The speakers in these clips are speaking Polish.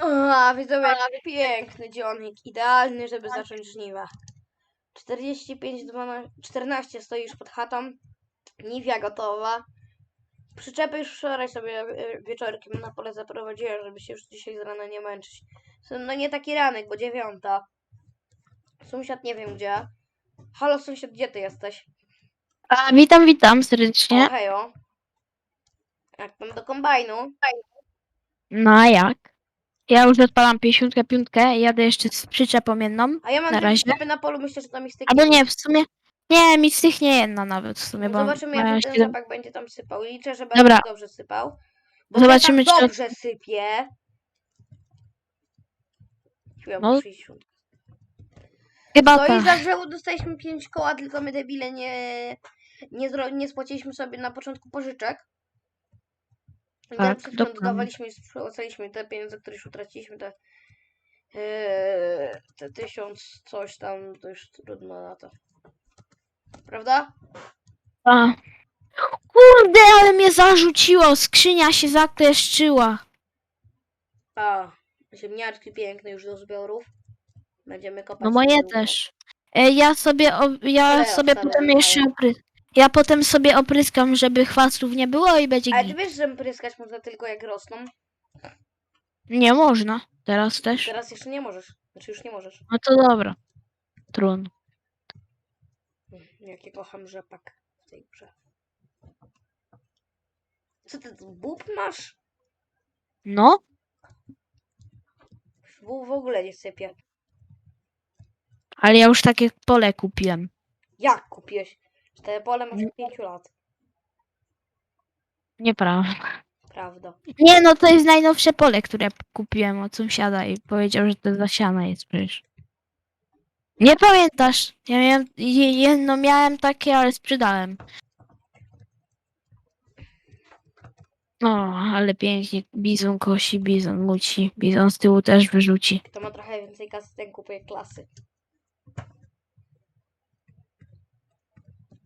A, widzowie, jaki piękny dzionik, idealny, żeby zacząć żniwa. 45, 12, 14 stoisz pod chatą, Niwia gotowa. Przyczepy już wczoraj sobie e, wieczorkiem na pole zaprowadziłem, żeby się już dzisiaj z rana nie męczyć. No nie taki ranek, bo dziewiąta. Sąsiad nie wiem gdzie. Halo sąsiad, gdzie ty jesteś? A, witam, witam O, serdecznie. hejo. Jak tam do kombajnu? No a jak? Ja już odpalam 55 i jadę jeszcze z przyczepą jedną. A ja mam Na dwie razie. przyczepy na polu, myślę, że to mi styknie. Albo nie, w sumie. Nie, mi styknie jedna nawet w sumie, No bo zobaczymy, jak ten siedem- będzie tam sypał. Liczę, że będzie Dobra. dobrze sypał. Bo Zobaczymy, rzepak czy- dobrze sypie. No, muszę iść. Chyba No i tak. za drzewo dostaliśmy 5 koła, tylko my debile nie, nie, zro, nie spłaciliśmy sobie na początku pożyczek. Tak, dokładnie. dodawaliśmy i spłacaliśmy te pieniądze, które już utraciliśmy, te, yy, te tysiąc coś tam, to już trudno na to. Prawda? A. Kurde, ale mnie zarzuciło. Skrzynia się zakleszczyła. A, ziemniaczki piękne już do zbiorów. Będziemy kopać. No moje niedługo. też. E, Ja sobie, o, ja Ale sobie stare potem jeszcze opry... Ja potem sobie opryskam, żeby chwastów nie było i będzie Ale ty git. wiesz, że pryskać można tylko jak rosną? Nie można. Teraz też. Teraz jeszcze nie możesz. Znaczy już nie możesz. No to dobra. Trudno. Mm, Jak ja kocham rzepak w tej grze. Co ty, tu bób masz? No, Bób w ogóle nie sypie. ale ja już takie pole kupiłem. Jak kupiłeś? Te pole masz Nie. od 5 lat. Nieprawda. Prawda. Nie, no to jest najnowsze pole, które kupiłem od sąsiada i powiedział, że to zasiane jest przecież. Nie pamiętasz? Ja miałem, je- jedno miałem takie, ale sprzedałem. O, ale pięknie. Bizon kosi, bizon muci. Bizon z tyłu też wyrzuci. Kto ma trochę więcej kasy, ten kupuje klasy.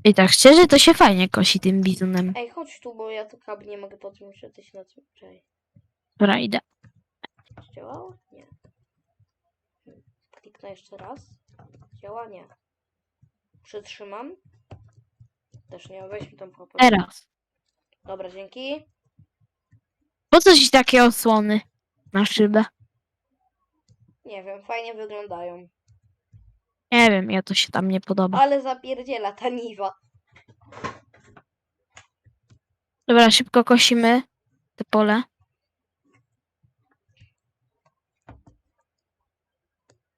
I tak szczerze, to się fajnie kosi tym bizonem. Ej, chodź tu, bo ja tu kabli nie mogę podjąć, że ty się na tym... Czekaj. Dobra, idę. Działało? Nie. Hmm. Kliknę jeszcze raz. Działa? Nie. Przytrzymam. Też nie, weź mi tą propozycję. Teraz. Dobra, dzięki. Po co ci takie osłony na szybę? Nie wiem, fajnie wyglądają. Nie wiem, ja to się tam nie podoba. Ale zapierdziela ta niwa. Dobra, szybko kosimy te pole.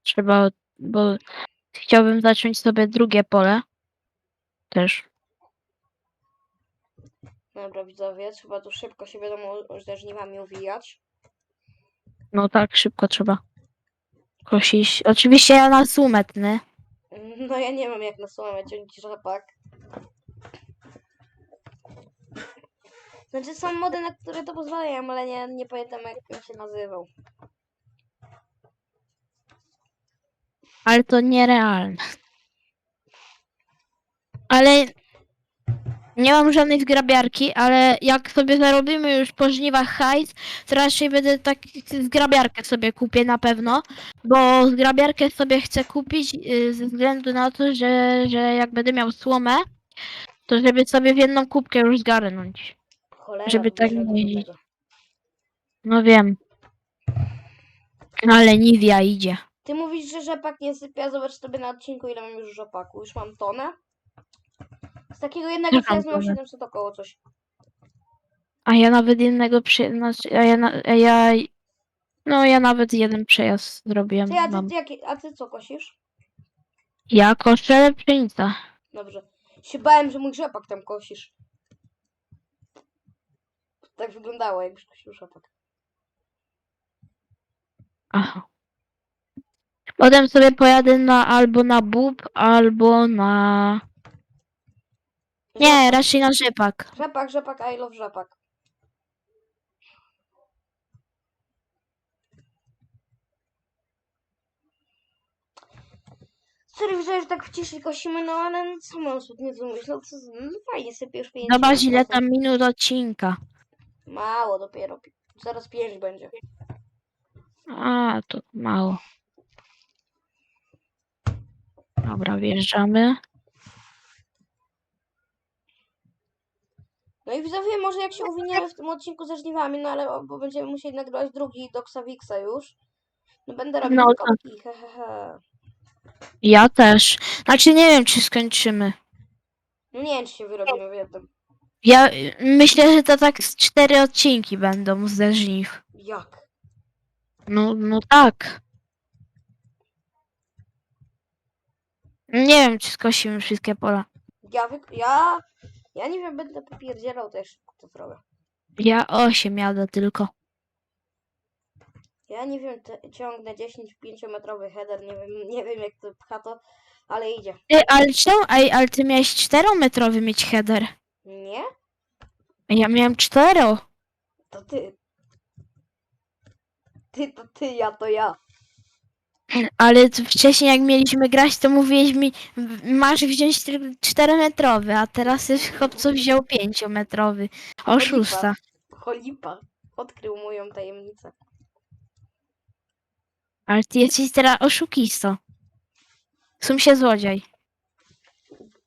Trzeba, bo chciałbym zacząć sobie drugie pole. Też. Dobra, widzowie, trzeba tu szybko się wiadomo ze żniwami uwijać. No tak, szybko trzeba kosić. Oczywiście ja na sumetny. No ja nie wiem jak na słomę ciąć rzepak. Znaczy są mody, na które to pozwalają, ale nie, nie pamiętam jak on się nazywał. Ale to nierealne. Ale nie mam żadnej zgrabiarki, ale jak sobie zarobimy już po żniwach hajs, to raczej będę tak zgrabiarkę sobie kupię na pewno, bo zgrabiarkę sobie chcę kupić y, ze względu na to, że, że jak będę miał słomę, to żeby sobie w jedną kubkę już zgarnąć. Cholera, Żeby tak nie jeździć. No wiem. Ale Nivea idzie. Ty mówisz, że rzepak nie sypia, zobacz sobie na odcinku ile mam już rzepaku. Już mam tonę. Z takiego jednego mam tonę? 700 około coś. A ja nawet jednego przy... Znaczy, a ja, na, a ja... No ja nawet jeden przejazd zrobiłem. Ty, a ty, Mam. ty, jaki- a ty co kosisz? Ja koszę pszenica. Dobrze. Się bałem, że mój rzepak tam kosisz. Tak wyglądało, jakbyś kosił rzepak. Aha. Potem sobie pojadę na albo na bób, albo na... Nie, raczej na rzepak. Rzepak, rzepak, I love rzepak. Sorry, że tak w ciszy kosimy, no ale no co mam nie mówić, no, co, no fajnie sobie już pieniędzy. Zobacz ile tam minut odcinka. Mało dopiero, pi- zaraz pięć będzie. A, to mało. Dobra, wjeżdżamy. No i widzowie, może jak się uwiniemy w tym odcinku ze żniwami, no ale bo będziemy musieli nagrywać drugi do Xavixa już. No będę robił No no, tak. kopki, he, he, he. Ja też. Znaczy nie wiem, czy skończymy. No nie wiem, czy się wyrobimy w jednym. Ja y, myślę, że to tak z cztery odcinki będą ze żniw. Jak? No, no tak. Nie wiem, czy skosimy wszystkie pola. Ja, wy... ja, ja nie wiem, będę popierdzielał też, to zrobię. Ja osiem jadę tylko. Ja nie wiem, te, ciągnę 10 5-metrowy header, nie wiem, nie wiem jak to pcha to, ale idzie. Ty, ale czemu? Ej, ale ty miałeś czterometrowy mieć header. Nie? Ja miałem cztero. To ty. Ty to ty, ja to ja. Ale t- wcześniej jak mieliśmy grać, to mówiłeś mi, w- masz wziąć tylko czterometrowy, a teraz już chłopco wziął pięciometrowy. Oszusta. Cholipa. Odkrył moją tajemnicę. Ale ty jesteś teraz oszukisto. Sum się złodziej.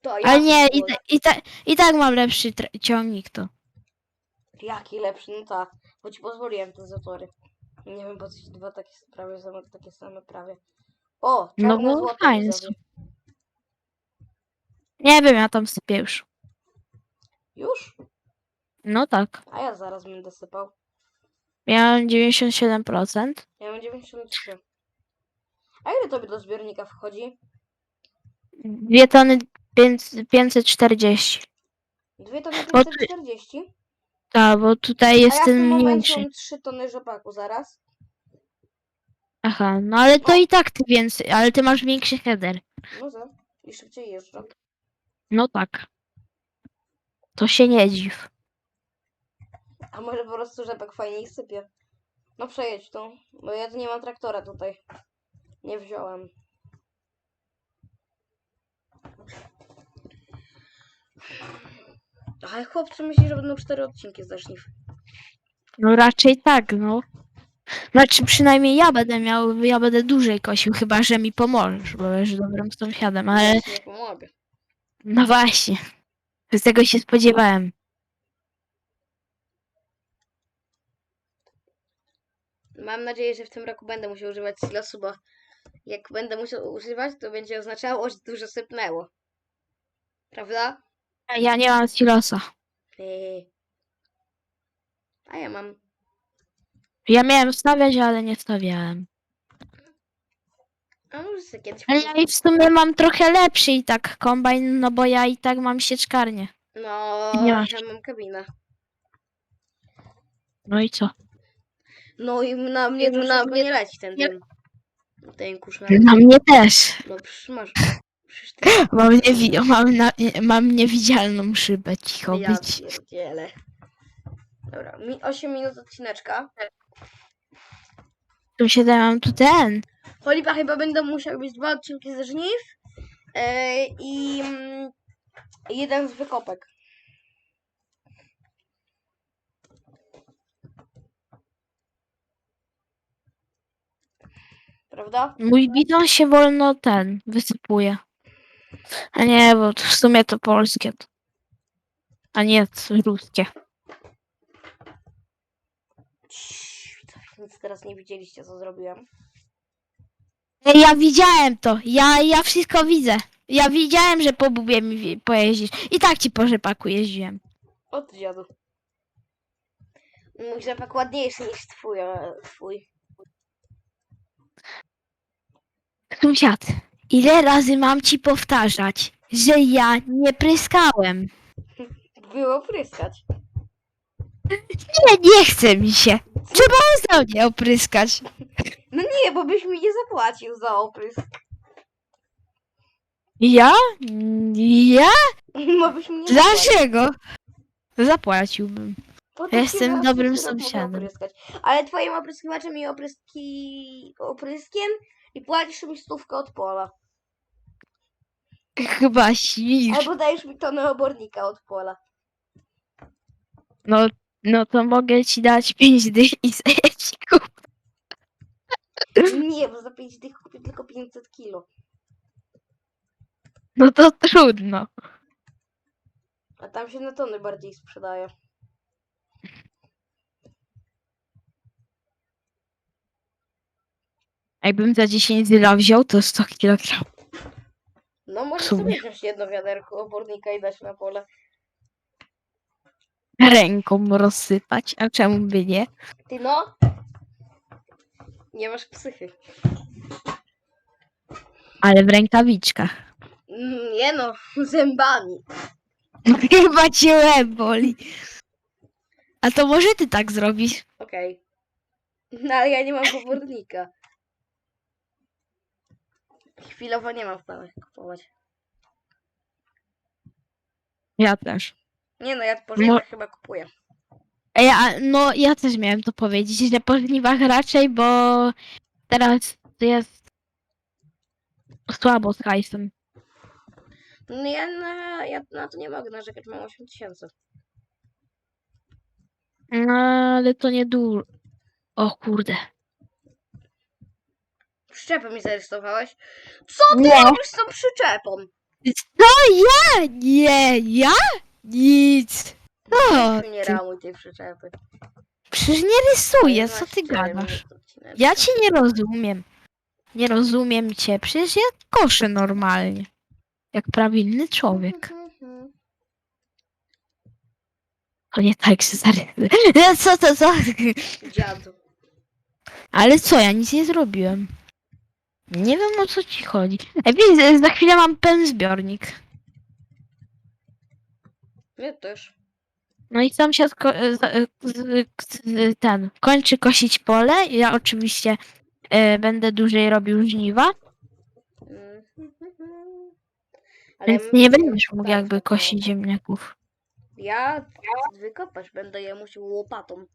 To ja Ale nie, i, ta- i, ta, i tak mam lepszy ciągnik to. Jaki lepszy, no tak. Bo ci pozwoliłem te zatory. Nie wiem, po co ci dwa takie prawie same, takie same prawie. O, No czarne bo fajne widzowie. Nie wiem, ja tam sypię już. Już? No tak. A ja zaraz będę sypał. Miałem 97%. Ja mam 93. A ile tobie do zbiornika wchodzi? Dwie tony pięć- 540. Dwie tony Bo ty- 540? Tak, bo tutaj A jest ja w tym ten momencie mniejszy. mam 3 tony rzepaku zaraz. Aha, no ale to i tak ty więcej, ale ty masz większy header. No za. I szybciej jeżdżę. No tak. To się nie dziw. A może po prostu rzepak fajniej sypie. No przejedź tu, bo ja tu nie mam traktora tutaj. Nie wziąłem. Ale chłopcy myśli, że będą cztery odcinki z. No raczej tak, no. Znaczy przynajmniej ja będę miał, ja będę dłużej kosił, chyba że mi pomożesz, bo będziesz dobrym sąsiadem, ale nie pomogę. no właśnie. Z tego się spodziewałem. Mam nadzieję, że w tym roku będę musiał używać silosu, bo jak będę musiał używać, to będzie oznaczało, że dużo sypnęło. Prawda? Ja nie mam silosa. Eee. A ja mam. Ja miałem stawiać, ale nie stawiałem. A może sobie kiedyś. Ale ja i w sumie mam trochę lepszy i tak kombajn, no bo ja i tak mam sieczkarnię. No, Nie masz. ja mam kabinę. No i co? No i na mnie na mnie nie leci ten dym. Ten kurz na Na mnie też. No przecież masz. Przecież ty Mam, niewi- mam, na- mam niewidzialną szybę, cicho ja być. pierdzielę. Dobra, mi 8 minut odcineczka. Tu się mam tu ten. Cholipa chyba będą musiały być dwa odcinki ze żniw. e, I mm, jeden z wykopek. Prawda? Mój bidon się wolno ten wysypuje. A nie, bo w sumie to polskie. A nie, to ruskie. Ciii, Nic teraz nie widzieliście, co zrobiłem. Ej, Ja widziałem to. Ja, ja wszystko widzę. Ja widziałem, że po bubie mi wi- pojeździsz. I tak ci po rzepaku jeździłem. O ty dziadu. Mój rzepak ładniejszy niż twój, a twój. Sąsiad, ile razy mam ci powtarzać, że ja nie pryskałem? Było pryskać. Nie, nie chce mi się. Trzeba za mnie opryskać. No nie, bo byś mi nie zapłacił za oprysk. Ja? Ja? Bo byś mi nie zapłacił. Dlaczego? Zapłaciłbym. Po Ja to jestem ci raz dobrym sąsiadem. opryskać. Ale twoim opryskiwaczem i opryski... opryskiem i płacisz mi stówkę od pola. Chyba śmisz. Albo dajesz mi tonę obornika od pola. No, no to mogę ci dać pięć dych i sobie ci kup. 500 kilo. No to trudno. A tam się na tony bardziej sprzedaje. Jakbym za 10 zyla wziął, to 100 kg. No może sumie. sobie wziąć jedno wiaderko obornika i dać na pole. Ręką rozsypać, a czemu by nie? Ty no! Nie masz psychy. Ale w rękawiczkach. Mm, Nie no, zębami. Chyba cię łeb boli. A to może ty tak zrobisz? Okej. No ale ja nie mam obornika. Chwilowo nie mam w planach kupować. Ja też. Nie no, ja po żniwach chyba kupuję. Ja, no, ja też miałem to powiedzieć, że po żniwach raczej, bo teraz jest słabo z hajsem. No ja na, ja na to nie mogę narzekać, mam 8 tysięcy. No, ale to nie dużo. O kurde. Przyczepę mi zarysowałeś. Co ty Nie. robisz z tą przyczepą? Co ja? Nie, ja? Nic. Co Weź nie ty? ramuj tej przyczepy. Przecież nie rysuję, co ty 11 gadasz? Ja cię nie rozumiem. Nie rozumiem cię. Przecież ja koszę normalnie. Jak prawilny człowiek. Mhm. To nie tak się zarysuję. Co to, co? Dziadu. Ale co, ja nic nie zrobiłem. Nie wiem o co ci chodzi. Ej, widzę, za chwilę mam pełny zbiornik. Ja też. No i sąsiad ko- e, za- e, z- z- ten kończy kosić pole. Ja oczywiście e, będę dłużej robił żniwa, Mhm. Ale więc nie będziemy będziesz mógł kopać jakby na kosić ziemniaków. Ja wykopać będę je musiał łopatą.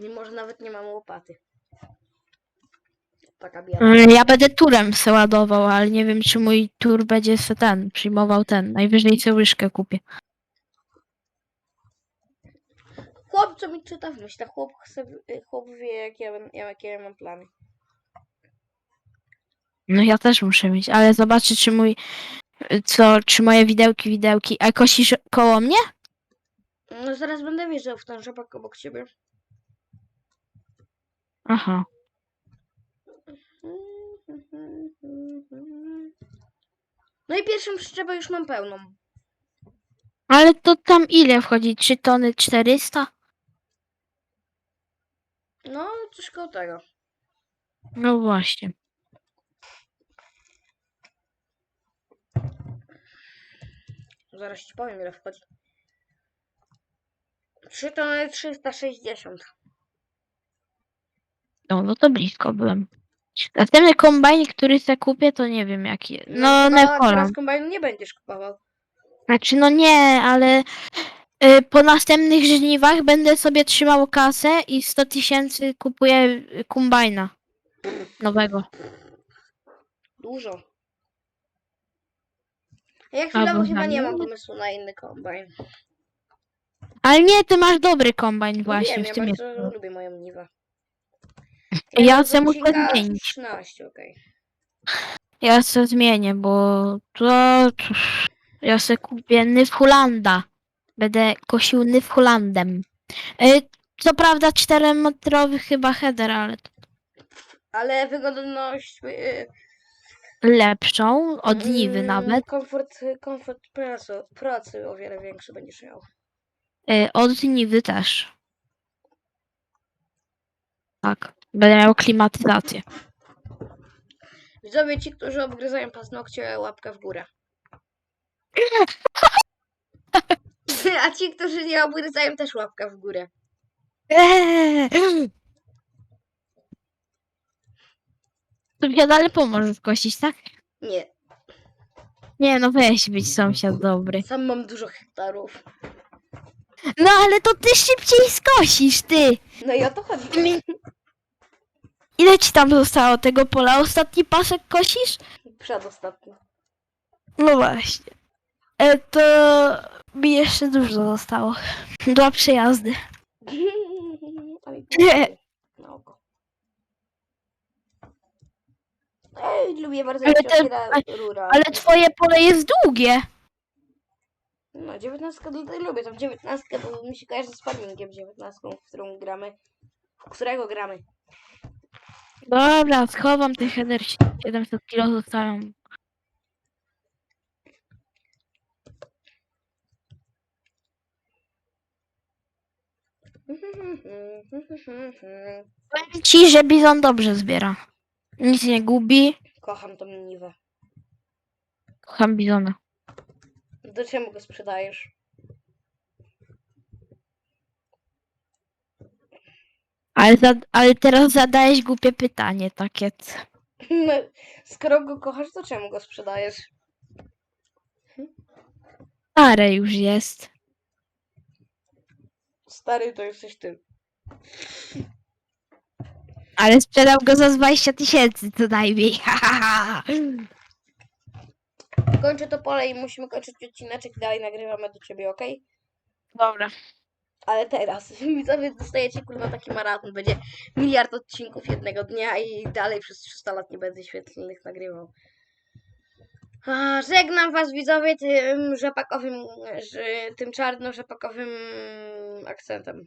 Mimo, że nawet nie mam łopaty. Taka. Mm, Ja będę turem se ładował, ale nie wiem czy mój tur będzie se ten, przyjmował ten. Najwyżej sobie łyżkę kupię. Chłop, co mi czyta w myślach, chłop, chce, chłop wie, jak ja, jakie ja mam plany. No ja też muszę mieć, ale zobaczę czy mój, co, czy moje widełki, widełki. A kosisz koło mnie? No zaraz będę wjeżdżał w ten rzepak obok ciebie. Aha. No i pierwszą przyczepę już mam pełną. Ale to tam ile wchodzi? 3 tony 400? No, coś koło tego. No właśnie. Zaraz ci powiem, ile wchodzi. 3 tony 360. No, no to blisko byłem. Następny kombajn, który sobie kupię, to nie wiem jaki. No, chyba Nekola. teraz kombajnu nie będziesz kupował. Znaczy, no nie, ale y, po następnych żniwach będę sobie trzymał kasę i 100 tysięcy kupuję y, kombajna nowego. Dużo. Ja chwilowo Albo chyba nie mam pomysłu na inny kombajn. Ale nie, ty masz dobry kombajn No właśnie, wiem, w ja tym jest. bardzo lubię moją niwę. Ja se muszę zmienić. 13, okej. Ja se zmienię, bo to... Ja se kupię Nyfhulanda. Będę kosił Nyfhulandem. Y, Co prawda 4-metrowy chyba header, ale to Ale wygodność... Yy, lepszą, od Niwy mm, nawet. Komfort, komfort pracy, pracy o wiele większy będziesz miał. Y, Od Niwy też. Tak. Będę miał klimatyzację. Widzowie ci, którzy obgryzają paznokcie, łapkę w górę. A ci, którzy nie obgryzają, też łapka w górę. Eee! Sąsiad, ale pomożesz kosić, tak? Nie, Nie, no weź być sąsiad dobry. sam mam dużo hektarów. No ale to ty szybciej skosisz, ty! No i o to chodzi. Ty mi- Ile ci tam zostało tego pola? Ostatni pasek kosisz? Przedostatni. No właśnie. E, to mi jeszcze dużo zostało. Dwa przejazdy. Na oko. Ej, lubię bardzo Ale jak się te- otwiera rura. Ale twoje pole jest długie. No, dziewiętnastkę tutaj lubię. Tam dziewiętnastkę, bo mi się kojarzy z farmingiem dziewiętnastką, w którą gramy. W którego gramy. Dobra, schowam te header 700 kilo zostają. Powiem ci, że bizon dobrze zbiera. Nic nie gubi. Kocham tą niwę. Kocham bizona. Do czemu go sprzedajesz? Ale, za, ale teraz zadałeś głupie pytanie takie. c- No, skoro go kochasz, to czemu go sprzedajesz? Stare już jest. Stary, to jesteś ty. Ale sprzedał go za 20 tysięcy co najmniej. Ha, ha, ha. Kończę to pole i musimy kończyć odcineczek. Dalej nagrywamy do ciebie, ok? Dobra. Ale teraz, widzowie, dostajecie kurwa taki maraton. Będzie miliard odcinków jednego dnia i dalej przez 300 lat nie będę świetlnych nagrywał. A, żegnam was widzowie tym rzepakowym, tym czarno-rzepakowym akcentem.